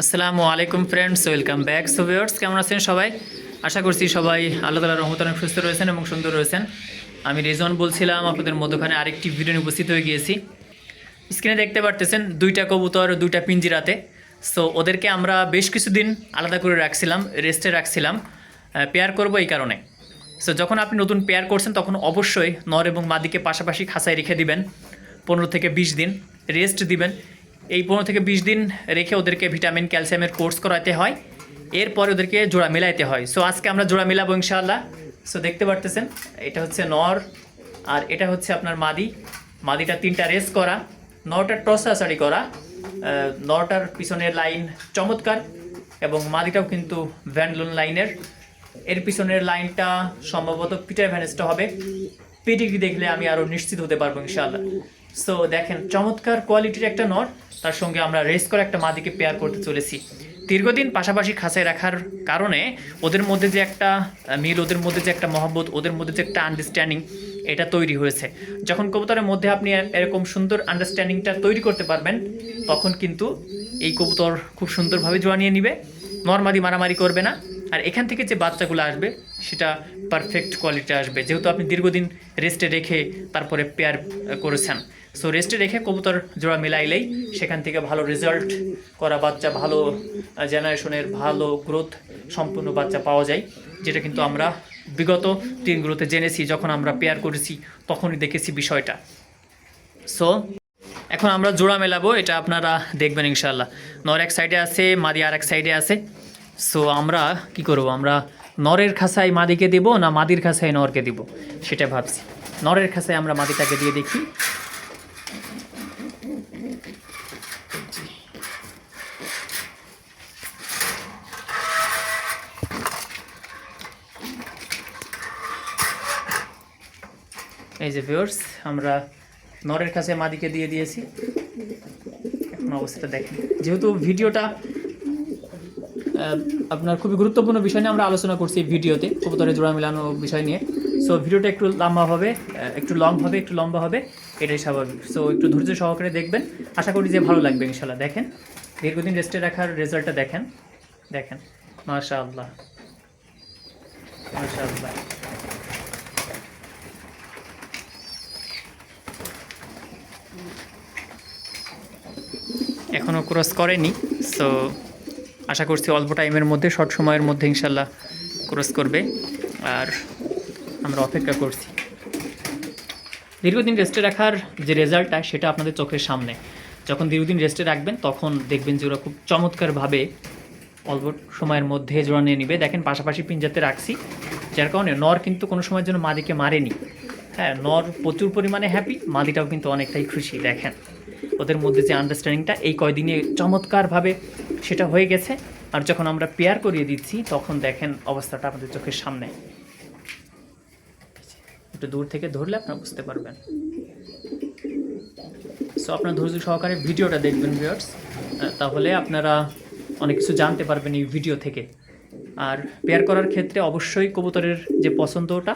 আসসালামু আলাইকুম friends welcome back so viewers কেমন আছেন সবাই? আশা করছি সবাই আল্লাহ তালার রহমত অনেক সুস্থ রয়েছেন এবং সুন্দর রয়েছেন। আমি রেজন বলছিলাম, আপনাদের মধ্যখানে আরেকটি ভিডিও নিয়ে উপস্থিত হয়ে গিয়েছি। স্ক্রিনে দেখতে পারতেছেন, দুইটা কবুতর, দুইটা পিঞ্জিরাতে। সো ওদেরকে আমরা বেশ কিছুদিন আলাদা করে রাখছিলাম রেস্টে রাখছিলাম। পেয়ার করব এই কারণে। সো যখন আপনি নতুন পেয়ার করছেন, তখন অবশ্যই নর এবং মাদিকে পাশাপাশি খাঁচায় রেখে দিবেন। পনেরো থেকে বিশ দিন রেস্ট দিবেন। এই পনেরো থেকে বিশ দিন রেখে ওদেরকে ভিটামিন, ক্যালসিয়ামের কোর্স করাতে হয়। এরপরে ওদেরকে জোড়া মেলাইতে হয়। সো আজকে আমরা জোড়া মেলাবো ইনশাআল্লাহ। সো দেখতে পারতেছেন, এটা হচ্ছে নর, আর এটা হচ্ছে আপনার মাদি। মাদিটা তিনটা রেস করা নটার টসাসারি করা। নটার পিছনের লাইন চমৎকার, এবং মাদিটাও কিন্তু ভ্যানলুন লাইনের। এর পিছনের লাইনটা সম্ভবত পিটার ভ্যানেসটা হবে। পেটিগ্রি দেখলে আমি আরও নিশ্চিত হতে পারব ইনশাআল্লাহ। সো দেখেন, চমৎকার কোয়ালিটির একটা নট তার সঙ্গে আমরা রেস করে একটা মাদিকে পেয়ার করতে চলেছি। দীর্ঘদিন পাশাপাশি খাঁচায় রাখার কারণে ওদের মধ্যে যে একটা মিল, ওদের মধ্যে যে একটা মহব্বত, ওদের মধ্যে যে একটা আন্ডারস্ট্যান্ডিং এটা তৈরি হয়েছে। যখন কবুতরের মধ্যে আপনি এরকম সুন্দর আন্ডারস্ট্যান্ডিংটা তৈরি করতে পারবেন, তখন কিন্তু এই কবুতর খুব সুন্দরভাবে জোয়া নিয়ে নিবে। নর্মালি মারামারি করবে না। আর এখান থেকে যে বাচ্চাগুলো আসবে, সেটা পারফেক্ট কোয়ালিটি আসবে। যেহেতু আপনি দীর্ঘদিন রেস্টে রেখে তারপরে পেয়ার করেছেন। সো রেস্টে রেখে কবুতর জোড়া মিলাইলেই সেখান থেকে ভালো রেজাল্ট করা বাচ্চা, ভালো জেনারেশনের ভালো গ্রোথ সম্পূর্ণ বাচ্চা পাওয়া যায়, যেটা কিন্তু আমরা বিগত দিনগুলোতে জেনেছি, যখন আমরা পেয়ার করেছি, তখনই দেখেছি বিষয়টা। সো এখন আমরা জোড়া মেলাবো, এটা আপনারা দেখবেন ইনশাল্লাহ নর এক সাইডে আছে, মাদি আর এক সাইডে আছে। সো আমরা কি করব? আমরা নরের খাসায় মাদিকে দিব না মাদির খাসায় নরকে দিব? সেটা ভাবছি। নরের খাসায় আমরা মাদিটাকে দিয়ে দেখি। এই যে ভিউয়ার্স আমরা নরের কাছে মাদিকে দিয়ে দিয়েছি। এখন অবস্থাটা দেখেন। যেহেতু ভিডিওটা আপনার খুবই গুরুত্বপূর্ণ বিষয় নিয়ে আমরা আলোচনা করছি ভিডিওতে, কবুতরের জোড়া মেলানো বিষয় নিয়ে। সো ভিডিওটা একটু লম্বা হবে একটু লং হবে, একটু লম্বা হবে, এটাই স্বাভাবিক। সো একটু ধৈর্য সহকারে দেখবেন, আশা করি যে ভালো লাগবে ইনশাল্লাহ দেখেন, দীর্ঘদিন রেস্টে রাখার রেজাল্টটা দেখেন দেখেন। মাশা আল্লাহ মাশা আল্লাহ এখনও ক্রস করেনি সো আশা করছি অল্প টাইমের মধ্যে শর্ট সময়ের মধ্যে ইনশাল্লাহ ক্রস করবে। আর আমরা অপেক্ষা করছি। দীর্ঘদিন রেস্টে রাখার যে রেজাল্টটা সেটা আপনাদের চোখের সামনে। যখন দীর্ঘদিন রেস্টে রাখবেন, তখন দেখবেন যে ওরা খুব চমৎকারভাবে অল্প সময়ের মধ্যে জোড়া নিয়ে নিবে। দেখেন, পাশাপাশি পিঞ্জাতে রাখছি, যার কারণে নর কিন্তু কোনো সময়ের জন্য মাদিকে মারেনি। হ্যাঁ নর প্রচুর পরিমাণে হ্যাপি মাদিটাও কিন্তু অনেকটাই খুশি, দেখেন। ওদের মধ্যে যে আন্ডারস্ট্যান্ডিংটা এই কয়দিনে চমৎকারভাবে সেটা হয়ে গেছে। আর যখন আমরা পেয়ার করিয়ে দিচ্ছি, তখন দেখেন অবস্থাটা আমাদের চোখের সামনে। একটু দূর থেকে ধরলে আপনারা বুঝতে পারবেন। সো আপনার ধৈর্য সহকারে ভিডিওটা দেখবেন ভিউয়ার্স তাহলে আপনারা অনেক কিছু জানতে পারবেন এই ভিডিও থেকে। আর পেয়ার করার ক্ষেত্রে অবশ্যই কবুতরের যে পছন্দটা,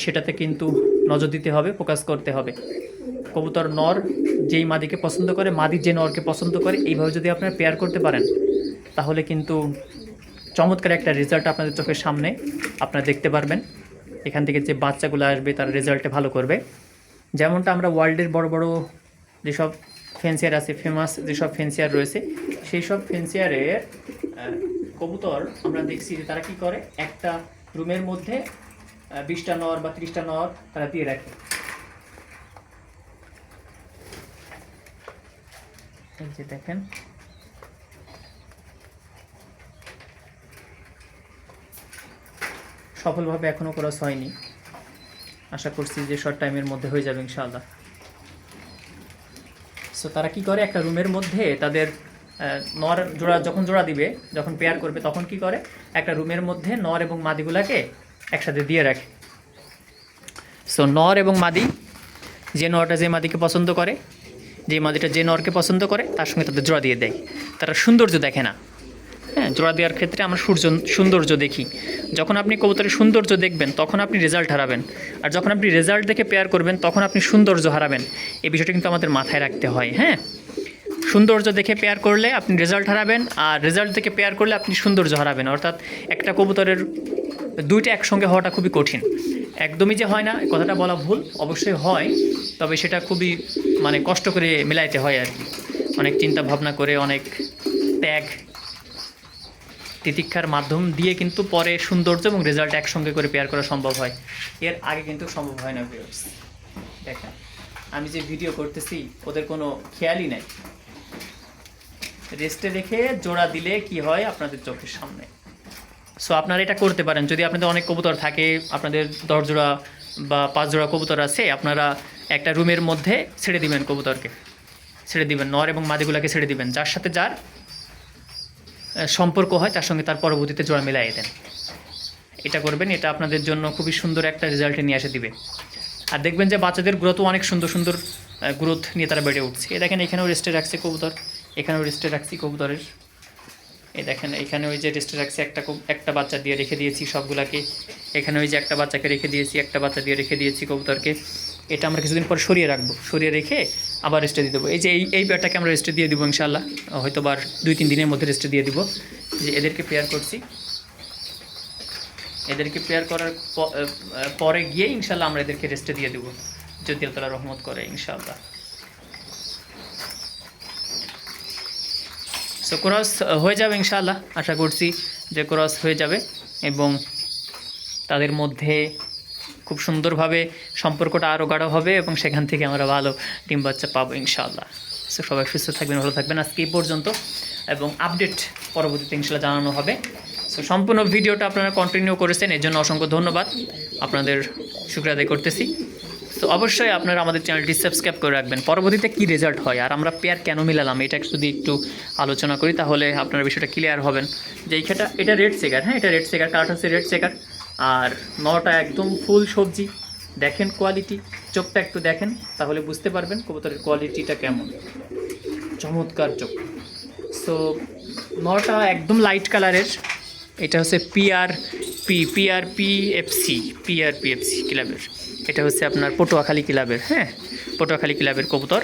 সেটাতে কিন্তু নজর দিতে হবে ফোকাস করতে হবে। কবুতর নর যেই মাদিকে পছন্দ করে, মাদি যে নরকে পছন্দ করে, এইভাবে যদি আপনারা পেয়ার করতে পারেন, তাহলে কিন্তু চমৎকার একটা রেজাল্ট আপনাদের চোখের সামনে আপনারা দেখতে পারবেন। এখান থেকে যে বাচ্চাগুলো আসবে, তার রেজাল্টে ভালো করবে। যেমনটা আমরা ওয়ার্ল্ডের বড় বড় যেসব ফেন্সিয়ার আছে ফেমাস যেসব ফেন্সিয়ার রয়েছে সেই সব ফেন্সিয়ারের কবুতর আমরা দেখছি যে তারা কি করে? একটা রুমের মধ্যে বিশটা নর বা ত্রিশটা নর তারা দিয়ে রাখে। যে দেখেন। সফলভাবে এখনও ক্রস হয়নি। আশা করছি যে শর্ট টাইমের মধ্যে হয়ে যাবে ইনশাআল্লাহ। সো তারা কি করে? একটা রুমের মধ্যে তাদের নর জোড়া যখন জোড়া দিবে, যখন পেয়ার করবে, তখন কি করে? একটা রুমের মধ্যে নর এবং মাদিগুলাকে একসাথে দিয়ে রাখে। সো নর এবং মাদি, যে নরটা যে মাদিকে পছন্দ করে, যে মাদিটা যে নরকে পছন্দ করে, তার সঙ্গে তাদের জোড়া দিয়ে দেয়। তারা সৌন্দর্য দেখে না। হ্যাঁ জোড়া দেওয়ার ক্ষেত্রে আমরা সূর্য, সৌন্দর্য দেখি। যখন আপনি কবুতরের সৌন্দর্য দেখবেন, তখন আপনি রেজাল্ট হারাবেন। আর যখন আপনি রেজাল্ট দেখে পেয়ার করবেন, তখন আপনি সৌন্দর্য হারাবেন। এই বিষয়টা কিন্তু আমাদের মাথায় রাখতে হয় হ্যাঁ? সৌন্দর্য দেখে পেয়ার করলে আপনি রেজাল্ট হারাবেন, আর রেজাল্ট দেখে পেয়ার করলে আপনি সৌন্দর্য হারাবেন। অর্থাৎ একটা কবুতরের দুইটা একসঙ্গে হওয়াটা খুবই কঠিন। একদমই যে হয় না কথাটা বলা ভুল, অবশ্যই হয়, তবে সেটা খুবই মানে কষ্ট করে মেলাইতে হয় আর কি। অনেক চিন্তা ভাবনা করে, অনেক ত্যাগ, তিতিক্ষার মাধ্যম দিয়ে কিন্তু পরে সৌন্দর্য এবং রেজাল্ট একসঙ্গে করে পেয়ার করা সম্ভব হয়। এর আগে কিন্তু সম্ভব হয় না ভিউয়ার্স দেখেন, আমি যে ভিডিও করতেছি, ওদের কোনো খেয়ালই নাই। রেস্টে রেখে জোড়া দিলে কি হয় আপনাদের চোখের সামনে? সো আপনারা এটা করতে পারেন। যদি আপনাদের অনেক কবুতর থাকে, আপনাদের দশ জোড়া বা পাঁচ জোড়া কবুতর আছে, আপনারা একটা রুমের মধ্যে ছেড়ে দিবেন কবুতরকে। ছেড়ে দিবেন, নর এবং মাদিগুলাকে ছেড়ে দিবেন। যার সাথে যার সম্পর্ক হয়, তার সঙ্গে তার পরবর্তীতে জোড়া মিলাই দেন। এটা করবেন, এটা আপনাদের জন্য খুবই সুন্দর একটা রেজাল্টে নিয়ে এসে দিবে। আর দেখবেন যে বাচ্চাদের গ্রোথও অনেক সুন্দর সুন্দর গ্রোথ নিয়ে তারা বেড়ে উঠছে। এই দেখেন, এখানেও রেস্টে রাখছে কবুতর। এখানেও রেস্টে রাখছি কবুতরের। এই দেখেন, এখানে ওই যে রেস্টে রাখছি একটা একটা বাচ্চা দিয়ে রেখে দিয়েছি সবগুলাকে। এখানে ওই যে একটা বাচ্চাকে রেখে দিয়েছি, একটা বাচ্চা দিয়ে রেখে দিয়েছি কবুতরকে। এটা আমরা কিছুদিন পর সরিয়ে রাখব। সরিয়ে রেখে আবার রেস্টে দিয়ে দেবো। এই যে এই এই পেয়ারটাকে আমরা রেস্টে দিয়ে দিব ইনশাল্লাহ হয়তো বার দুই তিন দিনের মধ্যে রেস্টে দিয়ে দিব। যে এদেরকে পেয়ার করছি। এদেরকে পেয়ার করার পরে গিয়ে ইনশাল্লাহ আমরা এদেরকে রেস্টে দিয়ে দেবো। যদি তারা রহমত করে ইনশাল্লাহ সো ক্রস হয়ে যাবে ইনশাল্লাহ আশা করছি যে ক্রস হয়ে যাবে এবং তাদের মধ্যে খুব সুন্দরভাবে সম্পর্কটা আরও গাঢ় হবে এবং সেখান থেকে আমরা ভালো ডিম বাচ্চা পাবো ইনশাআল্লাহ। সো সবাই সুস্থ থাকবেন, ভালো থাকবেন। আজকে এই পর্যন্ত এবং আপডেট পরবর্তীতে ইনশাল্লাহ জানানো হবে। সো সম্পূর্ণ ভিডিওটা আপনারা কন্টিনিউ করেছেন এর জন্য অসংখ্য ধন্যবাদ। আপনাদের শুক্রিয়া আদায় করতেছি। অবশ্যই আপনারা আমাদের চ্যানেলটি সাবস্ক্রাইব করে রাখবেন। পরবর্তীতে কী রেজাল্ট হয়? আর আমরা পেয়ার কেন মিলালাম? এটা যদি একটু আলোচনা করি, তাহলে আপনারা বিষয়টা ক্লিয়ার হবেন। যে এই খেটা এটা রেড সেকার হ্যাঁ এটা রেড সেকার কালারটা হচ্ছে রেড সেকার আর নটা একদম ফুল সবজি। দেখেন কোয়ালিটি চোখটা একটু দেখেন, তাহলে বুঝতে পারবেন কবুতরের কোয়ালিটিটা কেমন। চমৎকার চোখ। সো নটা একদম লাইট কালারের এটা হচ্ছে PR P PR P FC PR P FC ক্লাবের এটা হচ্ছে আপনার পটুয়াখালী ক্লাবের হ্যাঁ? পটুয়াখালী ক্লাবের কবুতর।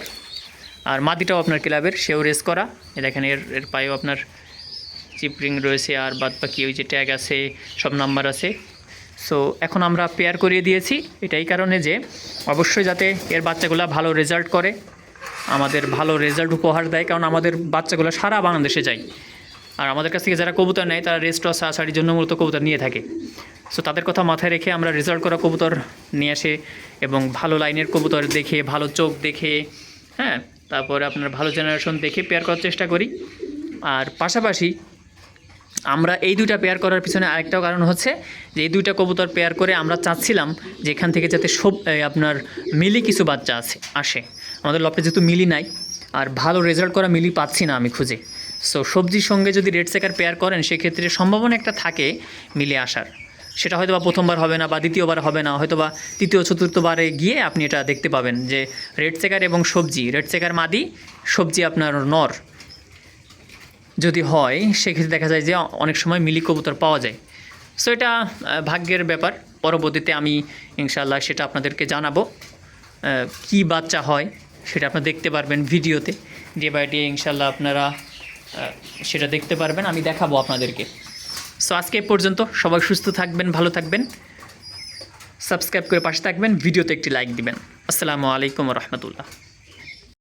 আর মাদিটাও আপনার ক্লাবের, সেও রেস করা। দেখেন, এর এর পায়েও আপনার চিপরিং রয়েছে, আর বাদ বাকি ওই যে ট্যাগ আছে, সব নাম্বার আছে। সো এখন আমরা পেয়ার করিয়ে দিয়েছি। এটাই কারণে যে, অবশ্যই যাতে এর বাচ্চাগুলো ভালো রেজাল্ট করে। আমাদের ভালো রেজাল্ট উপহার দেয়, কারণ আমাদের বাচ্চাগুলো সারা বাংলাদেশে যায়। আর আমাদের কাছ থেকে যারা কবুতর নেয়, তারা রেস্ট টস আষাঢ়ির জন্য মূলত কবুতর নিয়ে থাকে। সো তাদের কথা মাথায় রেখে আমরা রেজাল্ট করা কবুতর নিয়ে আসে এবং ভালো লাইনের কবুতর দেখে, ভালো চোখ দেখে হ্যাঁ তারপরে আপনার ভালো জেনারেশন দেখে পেয়ার করার চেষ্টা করি। আর পাশাপাশি আমরা এই দুইটা পেয়ার করার পিছনে আরেকটাও কারণ হচ্ছে যে, এই দুইটা কবুতর পেয়ার করে আমরা চাচ্ছিলাম যে এখান থেকে যাতে সব আপনার মিলি কিছু বাচ্চা আছে, আসে। আমাদের লপে যেহেতু মিলি নাই, আর ভালো রেজাল্ট করা মিলি পাচ্ছি না আমি খুঁজে। সো সবজির সঙ্গে যদি রেড সেকার পেয়ার করেন, সেক্ষেত্রে সম্ভাবনা একটা থাকে মিলে আসার। সেটা হয়তো বা প্রথমবার হবে না বা দ্বিতীয়বার হবে না হয়তো বা তৃতীয়, চতুর্থবারে গিয়ে আপনি এটা দেখতে পাবেন যে রেড সেকার এবং সবজি, রেড সেকার মাদি, সবজি আপনার নর। যদি হয়, সেক্ষেত্রে দেখা যায় যে অনেক সময় মিলি কবুতর পাওয়া যায়। সো এটা ভাগ্যের ব্যাপার। পরবর্তীতে আমি ইনশাল্লাহ সেটা আপনাদেরকে জানাব। কি বাচ্চা হয়, সেটা আপনারা দেখতে পারবেন ভিডিওতে। ডে বাই ডে ইনশাল্লাহ আপনারা সেটা দেখতে পারবেন, আমি দেখাবো আপনাদেরকে। সো আজকে পর্যন্ত সবাই সুস্থ থাকবেন, ভালো থাকবেন সাবস্ক্রাইব করে পাশে থাকবেন, ভিডিওতে একটি লাইক দিবেন। আসসালামু আলাইকুম রহমতুল্লাহ।